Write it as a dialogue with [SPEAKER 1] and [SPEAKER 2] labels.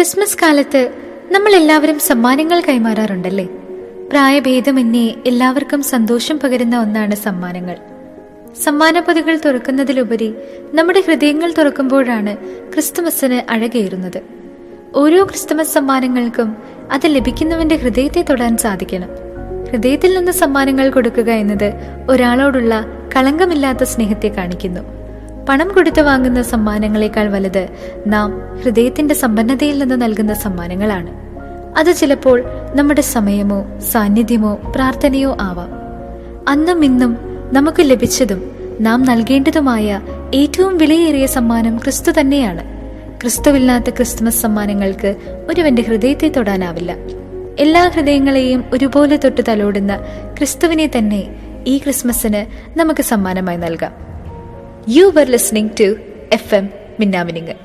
[SPEAKER 1] Christmas കാലത്ത് നമ്മൾ എല്ലാവരും സമ്മാനങ്ങൾ കൈമാറാറുണ്ടല്ലേ? പ്രായഭേദമന്യേ എല്ലാവർക്കും സന്തോഷം പകരുന്ന ഒന്നാണ് സമ്മാനങ്ങൾ. സമ്മാനപ്പൊതികൾ തുറക്കുന്നതിലുപരി നമ്മുടെ ഹൃദയങ്ങൾ തുറക്കുമ്പോഴാണ് ക്രിസ്തുമസിന് അഴകേറുന്നത്. ഓരോ ക്രിസ്തുമസ് സമ്മാനങ്ങൾക്കും അത് ലഭിക്കുന്നവന്റെ ഹൃദയത്തെ തൊടാൻ സാധിക്കണം. ഹൃദയത്തിൽ നിന്ന് സമ്മാനങ്ങൾ കൊടുക്കുക എന്നത് ഒരാളോടുള്ള കളങ്കമില്ലാത്ത സ്നേഹത്തെ കാണിക്കുന്നു. പണം കൊടുത്ത് വാങ്ങുന്ന സമ്മാനങ്ങളെക്കാൾ വലുത് നാം ഹൃദയത്തിന്റെ സമ്പന്നതയിൽ നിന്ന് നൽകുന്ന സമ്മാനങ്ങളാണ്. അത് ചിലപ്പോൾ നമ്മുടെ സമയമോ സാന്നിധ്യമോ പ്രാർത്ഥനയോ ആവാം. അന്നും ഇന്നും നമുക്ക് ലഭിച്ചതും നാം നൽകേണ്ടതുമായ ഏറ്റവും വിലയേറിയ സമ്മാനം ക്രിസ്തു തന്നെയാണ്. ക്രിസ്തുവില്ലാത്ത ക്രിസ്തുമസ് സമ്മാനങ്ങൾക്ക് ഒരുവന്റെ ഹൃദയത്തെ തൊടാനാവില്ല. എല്ലാ ഹൃദയങ്ങളെയും ഒരുപോലെ തൊട്ട് തലോടുന്ന ക്രിസ്തുവിനെ തന്നെ ഈ ക്രിസ്മസിന് നമുക്ക് സമ്മാനമായി നൽകാം. you are listening to F M Minnaminungu